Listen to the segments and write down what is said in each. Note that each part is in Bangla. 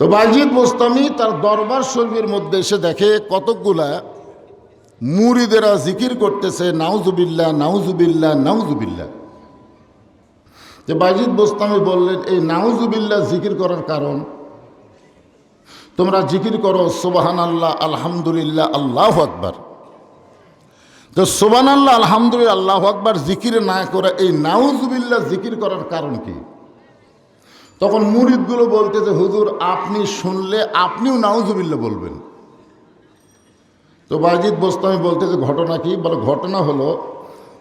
তো বাইজিদ বোস্তামি তার দরবার শরীফের মধ্যে এসে দেখে কতকগুলা মুরিদেরা জিকির করতেছে নাউজুবিল্লা নাউজুবিল্লা নাউজুবিল্লা যে বাইজিদ বোস্তামি বললেন, এই নাউজুবিল্লা জিকির করার কারণ? তোমরা জিকির করো সোবাহান আল্লাহ আলহামদুলিল্লাহ, আল্লাহ আকবার। তো সোবান আল্লাহ আলহামদুলিল্লাহ, আল্লাহ আকবার জিকির না করে এই নাউজুবিল্লা জিকির করার কারণ কি? তখন মুরিদগুলো বলতে যে হুজুর, আপনি শুনলে আপনিও নাউজুবিল্লা বলবেন। তো বাজিদ বোস্তামি বলতে যে ঘটনা কি? বলে, ঘটনা হলো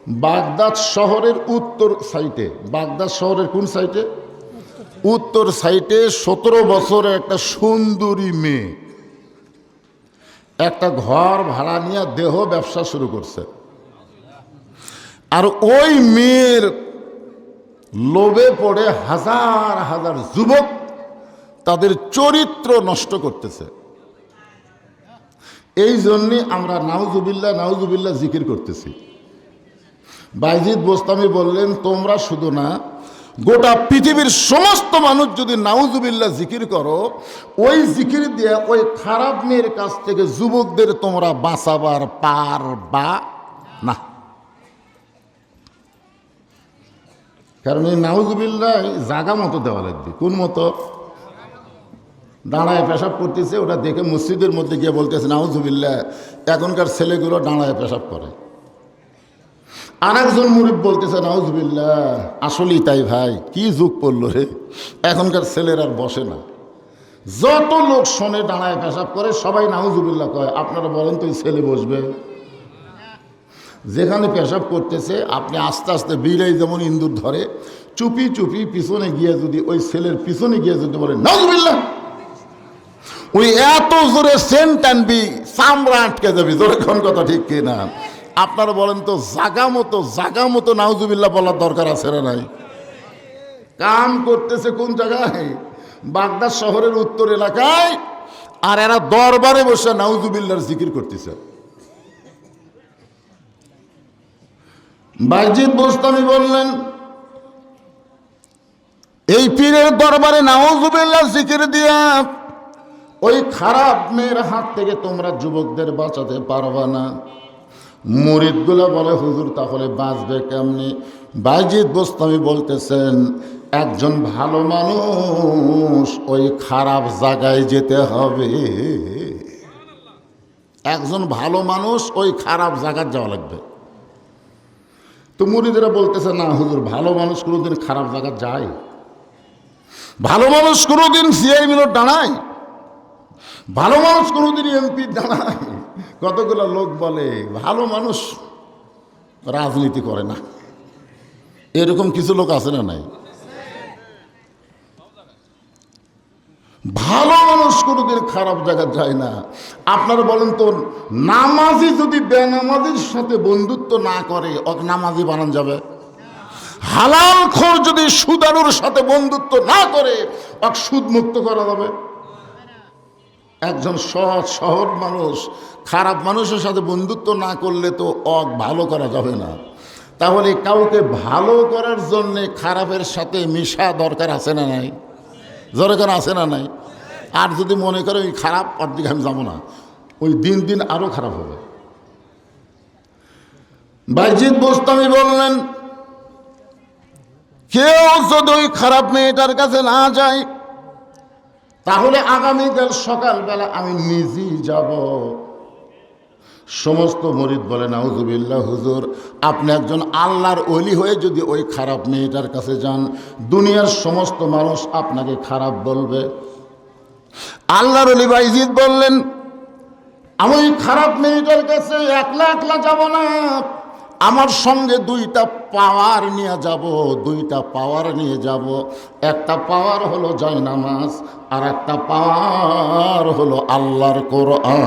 বাগদাদ শহরের উত্তর সাইটে। বাগদাদ শহরের কোন সাইটে? উত্তর সাইটে সতেরো বছরের একটা সুন্দরী মেয়ে। একটা ঘর ভাড়া নিয়ে দেহ ব্যবসা শুরু করছে। আর ওই মেয়ের লোভে পড়ে হাজার হাজার যুবক তাদের চরিত্র নষ্ট করতেছে। এই জন্যে আমরা নাউজুবিল্লা নাউজুবিল্লা জিকির করতেছি। বাইজিদ বোস্তামি বললেন, তোমরা শুধু না, গোটা পৃথিবীর সমস্ত মানুষ যদি নাউজুবিল্লা জিকির করো, ওই জিকির দিয়ে ওই খারাপ মেয়ের কাছ থেকে যুবকদের তোমরা বাঁচাবার পার বা না। কারণ এই নাউজুবিল্লা জাগা মতো দেওয়া লাগবে। কোন মতো? দাঁড়ায় পেশাব করতেছে, ওটা দেখে মসজিদের মধ্যে গিয়ে বলতেছে নাউজুবিল্লা এখনকার ছেলেগুলো দাঁড়ায় পেশাব করে। আর একজন মুরিদ বলতেছে নাউজুবিল্লা আসলেই তাই ভাই, কি যুগ পড়ল রে? এখনকার ছেলের আর বসে না। যত লোক শোনে দাঁড়ায় পেশাব করে, সবাই নাউজুবিল্লা কয়। আপনারা বলেন তো ছেলে বসবে? যেখানে পেশাব করতেছে, আপনি আস্তে আস্তে বিড়াই যেমন ইন্দুর ধরে, চুপি চুপি পিছনে গিয়ে যদি ওই ছেলের পিছনে গিয়ে যদি বলে নাউজুবিল্লা ওই এত জোরে সেন্ট টানবি চামড়া আটকে যাবি, জোরে কোন কথা ঠিক কিনা আপনারা বলেন তো, জাগা মতো জাগা মতো নাউজুবিল্লা বলার দরকার আছে না নাই? কাম করতেছে কোন জায়গায়? বাগদাদ শহরের উত্তর এলাকায়, আর এরা দরবারে বসে নাউজুবিল্লার জিকির করতেছে। বাইজিদ বোস্তামি বললেন, এই পীরের দরবারে নাউজুবিল্লার জিকির দিয়া ওই খারাপ মেয়ের হাত থেকে তোমরা যুবকদের বাঁচাতে পারবা না। মুরিদগুলো বলে, হুজুর, তাহলে বাঁচবে কেমনি? বাইজিদ বোস্তামি বলতেছেন, একজন ভালো মানুষ ওই খারাপ জায়গায় যেতে হবে। একজন ভালো মানুষ ওই খারাপ জায়গায় যাওয়া লাগবে। তো মুরিদেরা বলতেছে, না, হুজুর, ভালো মানুষ কোনোদিন খারাপ জায়গা যায়। ভালো মানুষ কোনোদিন সিআই মিলর দাঁড়ায় ভালো মানুষ কোনোদিন এমপি দাঁড়ায় কতগুলো লোক বলে, ভালো মানুষ রাজনীতি করে না। এরকম কিছু লোক আছে না নাই? ভালো মানুষ কোনোদিন খারাপ জায়গায় যায় না। আপনারা বলেন তো, নামাজি যদি বেনামাজির সাথে বন্ধুত্ব না করে অক নামাজি বানান যাবে। হালাল খোর যদি সুদারুর সাথে বন্ধুত্ব না করে অক সুদ মুক্ত করা যাবে। একজন সৎ সহজ মানুষ, খারাপ মানুষের সাথে বন্ধুত্ব না করলে তো অক ভালো করা যাবে না। তাহলে কাউকে ভালো করার জন্যে খারাপের সাথে মিশা দরকার আছে না নাই? দরকার আছে না নাই? আর যদি মনে করে, ওই খারাপ, ওর দিকে আমি যাব না। ওই দিন দিন আরও খারাপ হবে। বাইজিৎ বোস্তামি বললেন, কেউ যদি ওই খারাপ মেয়েটার কাছে না যায়, তাহলে আগামীকাল সকালবেলা আমি নিজেই যাব। সমস্ত মরিদ বলে, নাউজুবিল্লাহ হুজুর, আপনি একজন আল্লাহর অলি হয়ে যদি ওই খারাপ মেয়েটার কাছে যান, দুনিয়ার সমস্ত মানুষ আপনাকে খারাপ বলবে। আল্লাহর অলি বাইজিদ বললেন, আমি খারাপ মেয়েটার কাছে একলা একলা যাব না। আমার সঙ্গে দুইটা পাওয়ার নিয়ে যাব, দুইটা পাওয়ার নিয়ে যাব। একটা পাওয়ার হলো জয়নামাজ, আর একটা পাওয়ার হলো আল্লাহর কোরআন।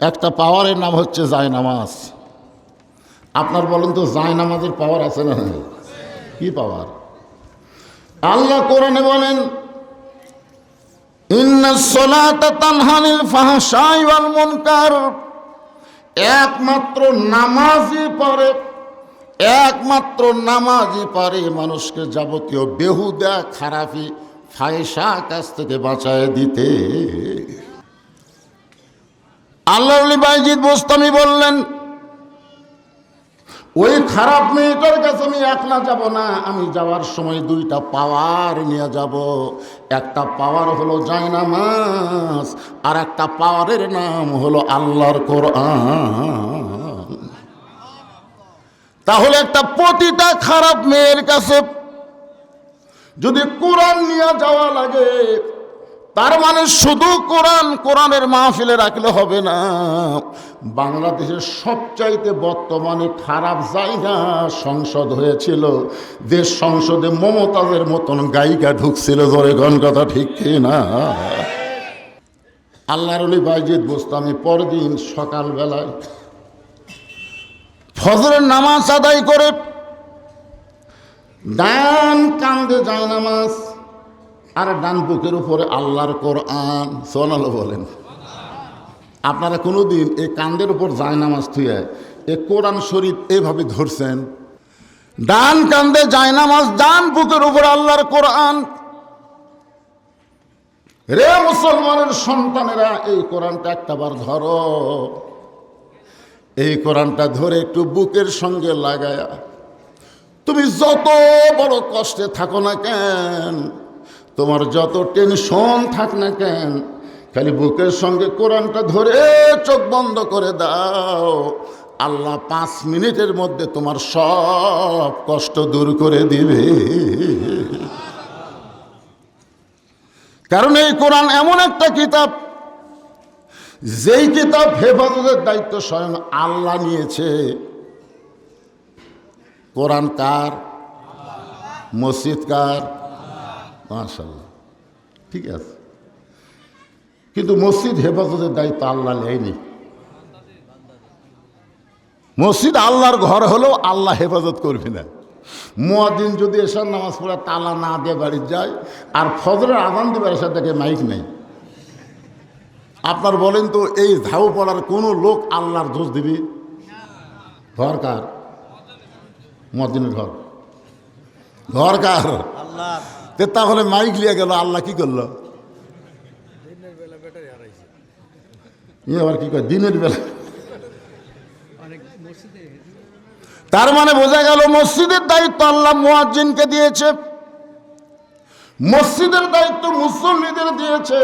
একটা পাওয়ারের নাম হচ্ছে জায়নামাজ। আপনার বলেন তো, জায়নামাজের পাওয়ার আছে না? কি পাওয়ার? আল্লাহ কোরআনে বলেন একমাত্র নামাজই পরে, একমাত্র নামাজই পারে মানুষকে যাবতীয় বেহুদা, খারাপি ফায়সা কাছ থেকে বাঁচায় দিতে। আল্লাহ বাইজিদ বোস্তামি বললেন ওই খারাপ মেয়েটার কাছে আমি একলা যাব না, আমি যাওয়ার সময় দুইটা পাওয়ার নিয়ে যাব। একটা পাওয়ার হলো জায়নামাজ আর একটা পাওয়ারের নাম হলো আল্লাহর কোরআন। তাহলে একটা প্রতিটা খারাপ মেয়ের কাছে যদি কোরআন নিয়ে যাওয়া লাগে তার মানে শুধু কোরআন, কোরআনের মাহফিলে রাখলে হবে না। বাংলাদেশের সবচাইতে বর্তমানে খারাপ জায়গা সংসদ হয়েছিল। দেশ সংসদে মমতাজের মতন গায়িকা ঢুকছিল, জোরে গণ কথা ঠিক না? আল্লাহর অলি বাইজিদ বসতামি পরদিন সকালবেলায় ফজরের নামাজ আদায় করে ডান কান্দে যায় নামাজ। আর ডান বুকের উপরে আল্লাহর কোরআন, সোনালো বলেন। আপনারা কোনোদিন এই কান্দের উপর যায় নামাজ থুয়ে এ কোরআন শরীফ এভাবে ধরছেন? ডান কান্দে যায় নামাজ ডান বুকের উপর আল্লাহর কোরআন। রে মুসলমানের সন্তানেরা, এই কোরআনটা একটাবার ধরো। এই কোরআনটা ধরে একটু বুকের সঙ্গে লাগায়া। তুমি যত বড় কষ্টে থাকো না কেন তোমার যত টেনশন থাক না কেন, খালি বুকের সঙ্গে কোরআনটা ধরে চোখ বন্ধ করে দাও। আল্লাহ পাঁচ মিনিটের মধ্যে তোমার সব কষ্ট দূর করে দিবে। কারণ এই কোরআন এমন একটা কিতাব, যেই কিতাব হেফাজতের দায়িত্ব স্বয়ং আল্লাহ নিয়েছে। কোরআন কার? মসজিদ কার? মাশাল্লাহ ঠিক আছে। কিন্তু মসজিদ হেফাজতের দায়িত্ব আল্লাহ নেয়নি। মসজিদ আল্লাহর ঘর হলেও আল্লাহ হেফাজত করবে না। মুয়াদিন যদি এসার নামাজ পড়ে তালা না দিয়ে বাড়ি যায়, আর ফজরের আদান দিবার এসার দেখে মাইক নেই। আপনার বলেন তো, এই ধাউ পড়ার কোনো লোক আল্লাহর দোষ দিবি? ঘর কার? মদিনের ঘর। ঘর কার? আল্লাহ তাহলে মাইক লিয়ে গেল, আল্লাহ কি করল? দিনের বেলা ব্যাটারি হারাইছে ই আবার কি কয়? দিনের বেলা। তার মানে বোঝা গেল মসজিদের দায়িত্ব আল্লাহ মোয়াজিনকে দিয়েছে। মসজিদের দায়িত্ব মুসল্লিদের দিয়েছে।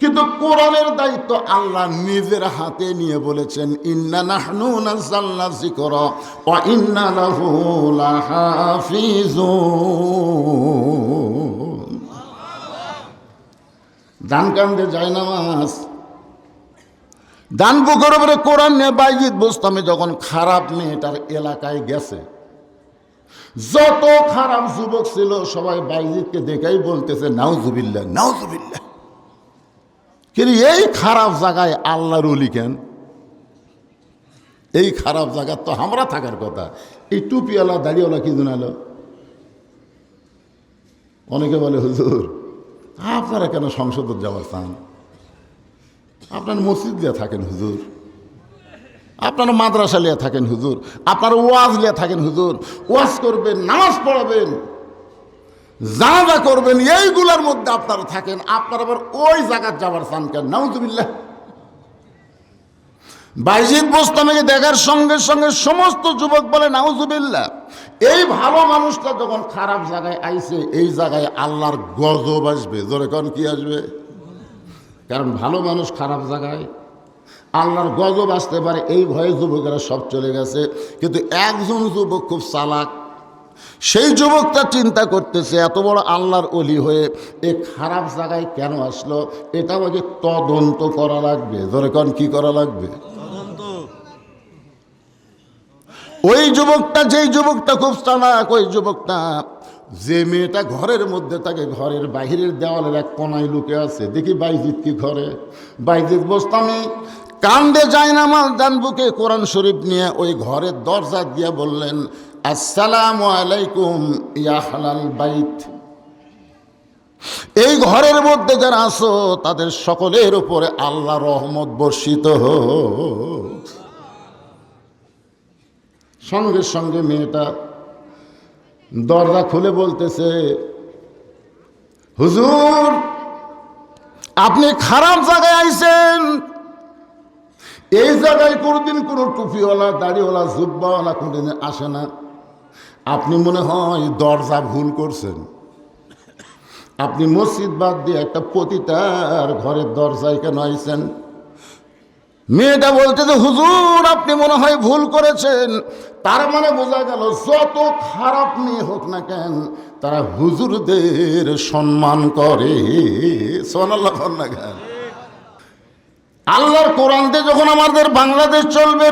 কিন্তু কোরআনের দায়িত্ব আল্লাহ নিজের হাতে নিয়ে বলেছেন, ইন্না নাহনু নাযালনা যিকরা ওয়া ইন্না লাহু লাহাফিজুন। ডান কান্দে যায় নামাজ। ডান বুকের উপরে কোরআন নিয়ে বাইজিৎ বোস্তামে যখন খারাপ মেয়েটার এলাকায় গেছে, যত খারাপ যুবক ছিল, সবাই বাইজিৎকে দেখাই বলতেছে নাউজুবিল্লা নাউজুবিল্লা কিন্তু এই খারাপ জায়গায় আল্লাহর অলি কেন? এই খারাপ জায়গা তো আমরা থাকার কথা। এই টুপিওয়ালা দাড়িওয়ালা কি জানালো অনেকে বলে, হুজুর, আপনারা কেন সংসদে যাওয়ার চান? আপনার মসজিদ দিয়ে থাকেন, হুজুর। আপনারা মাদ্রাসা লিয়া থাকেন, হুজুর। আপনারা ওয়াজ লিয়া থাকেন, হুজুর। ওয়াজ করবেন, নামাজ পড়াবেন। জানাজা করবেন, এইগুলোর মধ্যে আপনারা থাকেন। আপনারা আবার ওই জায়গার যাবার চান কেন? নাউজুবিল্লাহ। বাইজিদ বোস্তামিকে দেখার সঙ্গে সঙ্গে সমস্ত যুবক বলে, নাউজুবিল্লাহ। এই ভালো মানুষটা যখন খারাপ জায়গায় আইছে, এই জায়গায় আল্লাহর গজব আসবে। জোরে কন কি আসবে? কারণ ভালো মানুষ খারাপ জায়গায়, আল্লাহর গজব আসতে পারে। এই ভয়ে যুবকেরা সব চলে গেছে। কিন্তু একজন যুবক খুব চালাক সেই যুবকটা চিন্তা করতেছে এত বড় আল্লাহর অলি হয়ে এ খারাপ জায়গায় কেন আসলো? এটা ওকে তদন্ত করা লাগবে। ধরে কন কি করা লাগবে? ওই যুবকটা যেই যুবকটা খুব চালাক ওই যুবকটা যে মেয়েটা ঘরের মধ্যে থাকে ঘরের বাহিরের দেওয়ালের এক কোনায় লুকে আছে। দেখি বাইজিৎ কি ঘরে বাইজিৎ বসতামি কান্দে যায় না মাল ডান বুকে কোরআন শরীফ নিয়ে ওই ঘরের দরজা দিয়ে বললেন আসসালামু আলাইকুম, ইয়া হালাল বাইত। এই ঘরের মধ্যে যারা আসো তাদের সকলের উপরে আল্লাহ রহমত বর্ষিত সঙ্গে সঙ্গে মেয়েটা দরজা খুলে বলতেছে, হুজুর, আপনি খারাপ জায়গায় আইছেন। এই জায়গায় কোনোদিন কোনো টুপিওয়ালা, দাড়িওয়ালা, জুব্বাওয়ালা কোনোদিন আসে না। আপনি মনে হয় দরজা ভুল করছেন। আপনি মসজিদ বাদ দিয়ে একটা পতিতার ঘরের দরজায় কেন আইছেন? মেয়েটা বলতে যে, হুজুর, আপনি মনে হয় ভুল করেছেন। তার মানে বোঝা গেল, যত খারাপ মেয়ে হোক না কেন, তারা হুজুরদের সম্মান করে। সোনাল্লাহ না কেন? আল্লাহর কোরআন দিয়ে যখন আমাদের বাংলাদেশ চলবে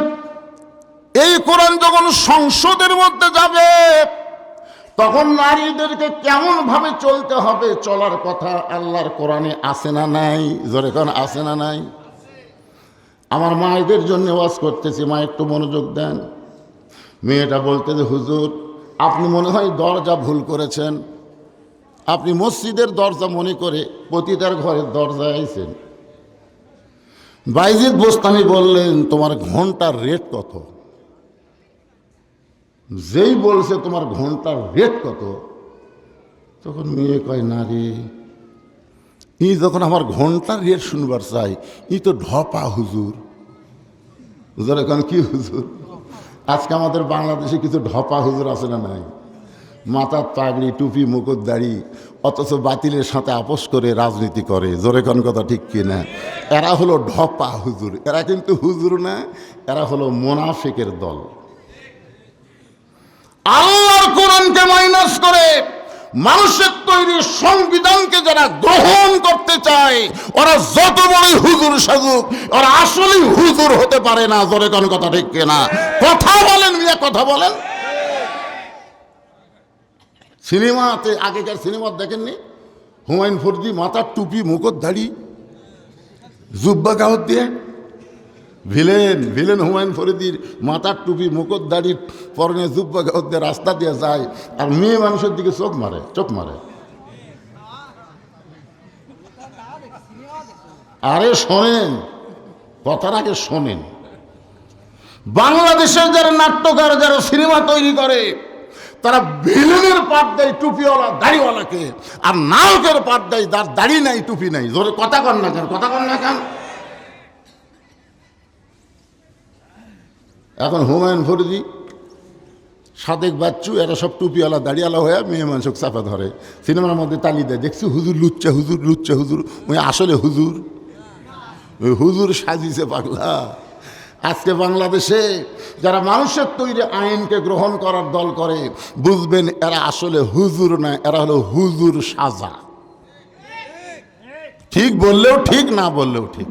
এই কোরআন যখন সংসদের মধ্যে যাবে, তখন নারীদেরকে কেমন ভাবে চলতে হবে চলার কথা আল্লাহর কোরআনে আসে না নাই? জোরে কোন আসে না নাই? আমার মায়েদের জন্য ওয়াজ করতেছি, মা একটু মনোযোগ দেন। মেয়েটা বলতে যে, হুজুর, আপনি মনে হয় দরজা ভুল করেছেন। আপনি মসজিদের দরজা মনে করে পতিতার ঘরের দরজায় আইছেন। বাইজিদ বোস্তানি বললেন, তোমার ঘণ্টার রেট কত? যেই বলছে তোমার ঘণ্টার রেট কত? তখন মেয়ে কয়, না রে, ই যখন আমার ঘণ্টার রেট শুনবার চাই ই তো ঢপা হুজুর। হুজুর, এখন কি হুজুর? আজকে আমাদের বাংলাদেশে কিছু ঢপা হুজুর আছে না নাই? মাথার পাগড়ি, টুপি, মুকুট, দাড়ি, অথচ বাতিলের সাথে আপোষ করে রাজনীতি করে। জোরে কোন কথা ঠিক কি না? এরা হলো ঢপা হুজুর। এরা কিন্তু হুজুর না, এরা হলো মোনাফেকের দল। আল্লাহর কোরআনকে মাইনাস করে মানুষের তৈরি সংবিধানকে যারা গ্রহণ করতে চায়, ওরা যত বড়ই হুজুর সাজুক, ওরা আসলেই হুজুর হতে পারে না, জোরে কোন কথা ঠিক না কথা বলেন, মিয়া, কথা বলেন। সিনেমাতে, আগেকার সিনেমা দেখেননি? হুমায়ুন ফরজি মাথার টুপি মুখত দাড়ি, জুব্বা গাহত দিয়ে ভিলেন ভিলেন হুমায়ুন ফরিদির মাথার টুপি মুখত দাড়ির পরনে জুব্বা রাস্তা দিয়ে যায়, আর মেয়ে মানুষের দিকে চোখ মারে চোখ মারে। আরে শোনেন কথার আগে শোনেন। বাংলাদেশের যারা নাট্যকার, যারা সিনেমা তৈরি করে, তারা ভিলেনের পাট দেয় টুপিওয়ালা, দাড়িওয়ালাকে, আর নায়কের পাট দেয়, যার দাড়ি নাই, টুপি নাই। জোরে কথা কন না কেন, কথা কন না কেন? এখন হুমায়ুন ফরিদি, সাদেক বাচ্চু, এরা সব টুপিওয়ালা, দাড়িওয়ালা হয়ে মেয়ে মানুষক চাপা ধরে। সিনেমার মধ্যে তালি দেয়, দেখছি হুজুর লুচ্চা হুজুর লুচ্চা, হুজুর। ওই আসলে হুজুর? ওই হুজুর সাজিছে পাগলা। আজকে বাংলাদেশে যারা মানুষের তৈরি আইনকে গ্রহণ করার দল করে, বুঝবেন এরা আসলে হুজুর না, এরা হলো হুজুর সাজা। ঠিক বললেও ঠিক, না বললেও ঠিক।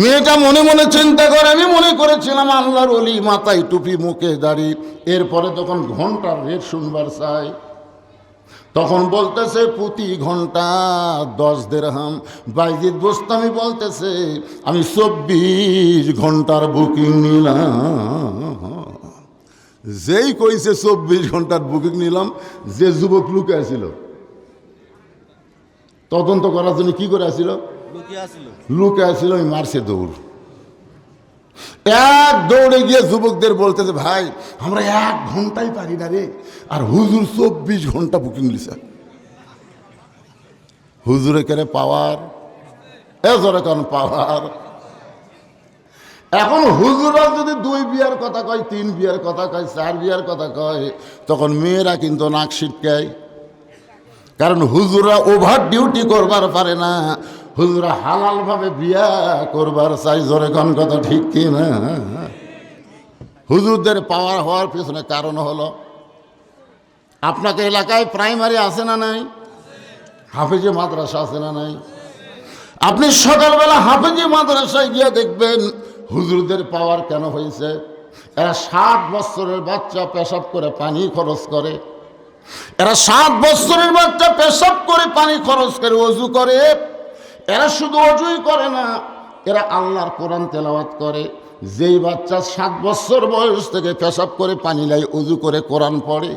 মেয়েটা মনে মনে চিন্তা করে, আমি মনে করেছিলাম আল্লাহর অলি মাথায় টুপি, মুখে দাড়ি। এরপরে তখন ঘণ্টার রেট শুনবার চাই। তখন বলতেছে, প্রতি ঘণ্টা দশ দেড়হাম। বাইজিৎ বোস্তামি বলতেছে, আমি চব্বিশ ঘণ্টার বুকিং নিলাম। যেই কইছে চব্বিশ ঘণ্টার বুকিং নিলাম, যে যুবক লুকে আছিল তদন্ত করার জন্য কি করে আসিল? লুকে আসছিল ওই মারছে দৌড়। এক দৌড়ে গিয়ে যুবকদের বলতেছে, ভাই, আমরা এক ঘন্টাই পারি না রে। আর হুজুর চব্বিশ ঘণ্টা বুকিং লিছে হুজুরে কেন, পাওয়ার? এ কেন, পাওয়ার। এখন হুজুরা যদি দুই বিয়ার কথা কয়, তিন বিয়ার কথা কয়, চার বিয়ার কথা কয়, তখন মেয়েরা কিন্তু নাক ছিটকায়। কারণ হুজুরা ওভার ডিউটি করবার পারে না। হুজুরা হালাল ভাবে বিয়া করবার চাই জোরে কোন কথা ঠিক কি না? হুজুরদের পাওয়ার হওয়ার পিছনে কারণ হলো, আপনাকে এলাকায় প্রাইমারি আছে না নাই? হাফেজে মাদ্রাসা আছে না নাই? আপনি সকালবেলা হাফেজে মাদ্রাসায় গিয়ে দেখবেন হুজুরদের পাওয়ার কেন হয়েছে? এরা ষাট বছরের বাচ্চা পেশাব করে পানি খরচ করে। এরা সাত বছরের বাচ্চা পেশাব করে পানি খরচ করে, অজু করে। এরা শুধু অজুই করে না, এরা আল্লাহর কোরআন তেলাওয়াত করে। যেই বাচ্চা সাত বছর বয়স থেকে পেশাব করে পানি লাই অজু করে কোরআন পড়ে,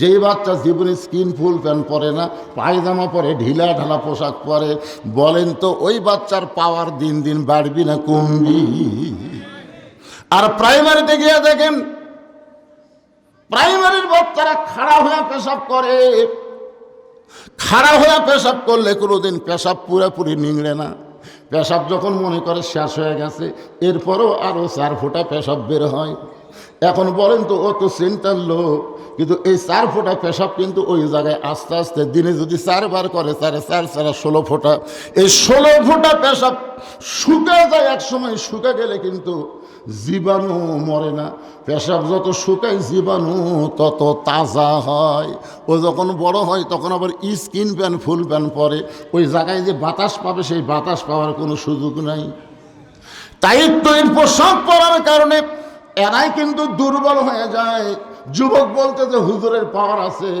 যেই বাচ্চা জীবনে স্কিন, ফুল, প্যান্ট পরে না, পায়জামা পরে, ঢিলা ঢালা পোশাক পরে, বলেন তো ওই বাচ্চার পাওয়ার দিন দিন বাড়বি না কমবি? আর প্রাইমারিতে গিয়ে দেখেন, প্রাইমারির বাচ্চারা খাড়া হয়ে পেশাব করে। খাড়া হয়ে পেশাব করলে কোনোদিন পেশাব পুরোপুরি নিংড়ে না। পেশাব যখন মনে করে শেষ হয়ে গেছে, এরপরও আরও চার ফোঁটা পেশাব বের হয়। এখন বলেন তো, ও তো সেন্টার লোক, কিন্তু এই চার ফোঁটা পেশাব কিন্তু ওই জায়গায় আস্তে আস্তে দিনে যদি চারবার করে চারে চার, চারা, ষোলো ফোঁটা। এই ষোলো ফোঁটা পেশাব শুকে যায় এক সময় শুকে গেলে কিন্তু জীবাণু মরে না। পেশাব যত শুকায় জীবাণু, তত তাজা হয়। ও যখন বড় হয়, তখন আবার স্কিন প্যান, ফুল প্যান পরে। ওই জায়গায় যে বাতাস পাবে, সেই বাতাস পাওয়ার কোনো সুযোগ নাই। তাই তৈর পোশাক পরার কারণে এরাই কিন্তু দুর্বল হয়ে যায়। যুবক বলতে যে হুজুরের পাওয়ার আছে।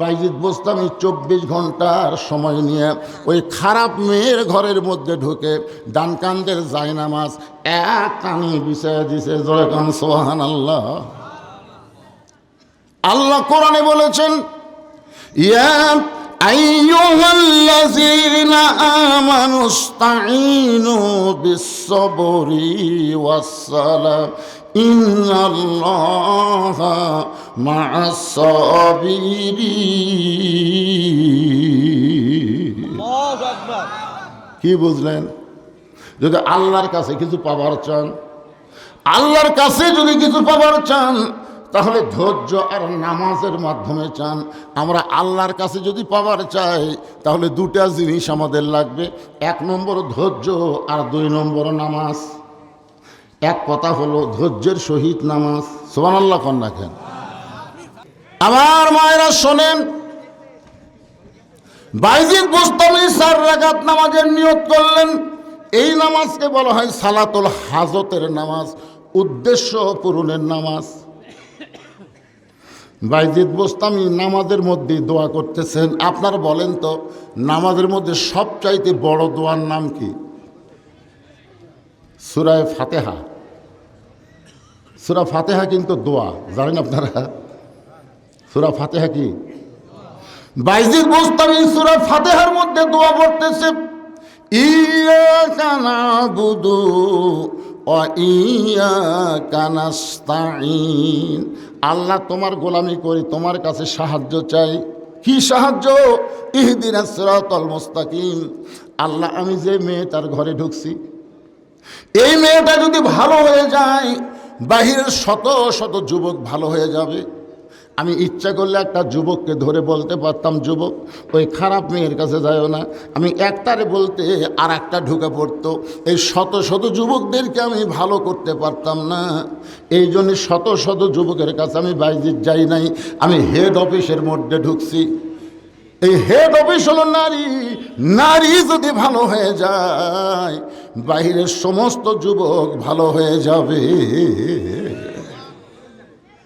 বাইজিৎ বোস্তামি চব্বিশ ঘণ্টার সময় নিয়ে ওই খারাপ মেয়ের ঘরের মধ্যে ঢুকে ডান কান্দের জায়নামাজ, এক টানি বিষয় দিছে, জোরে কান সোহান আল্লাহ আল্লাহ কোরআনে বলেছেন, ইয়া আইয়ুহাল্লাযীনা আমানু ইসতাঈনু কি বুঝলেন? যদি আল্লাহর কাছে কিছু পাবার চান আল্লাহর কাছে যদি কিছু পাবার চান তাহলে ধৈর্য আর নামাজের মাধ্যমে চান। আমরা আল্লাহর কাছে যদি পাবার চাই তাহলে দুটা জিনিস আমাদের লাগবে। এক নম্বর ধৈর্য আর দুই নম্বর নামাজ। এক কথা হলো, ধৈর্যের সহিত নামাজ সোমান আল্লাহ কন? রাখেন আমার মায়েরা শোনেন, বাইজিদ বুস্তামি চার রাকাত নামাজের নিয়ত করলেন। এই নামাজকে বলা হয় সালাতুল হাজতের নামাজ, উদ্দেশ্য পূরণের নামাজ। বাইজিদ বোস্তামি নামাজের মধ্যে দোয়া করতেছেন। আপনার বলেন তো, নামাজের মধ্যে সবচাইতে বড় দোয়ার নাম কি? সুরায় ফাতেহা। সুরা ফাতেহা কিন্তু দোয়া, জানেন আপনারা? সুরা ফাতেহা কি? বাইজিদ বোস্তামি সুরা ফাতেহার মধ্যে দোয়া পড়তেছে ইয়াকা নাস্তাইন আল্লাহ তোমার গোলামি করি, তোমার কাছে সাহায্য চাই। কি সাহায্য? ইহদিন মুস্তাকিম। আল্লাহ, আমি যে মেয়ে তার ঘরে ঢুকছি, এই মেয়েটা যদি ভালো হয়ে যায় বাহিরের শত শত যুবক ভালো হয়ে যাবে। আমি ইচ্ছা করলে একটা যুবককে ধরে বলতে পারতাম, যুবক, ওই খারাপ মেয়ের কাছে যায়ও না। আমি একটারে বলতে আর একটা ঢুকে পড়তো, এই শত শত যুবকদেরকে আমি ভালো করতে পারতাম না। এই জন্য শত শত যুবকের কাছে আমি বাইজিৎ যাই নাই। আমি হেড অফিসের মধ্যে ঢুকছি। এই হেড অফিস হলো নারী। নারী যদি ভালো হয়ে যায় বাইরের সমস্ত যুবক ভালো হয়ে যাবে।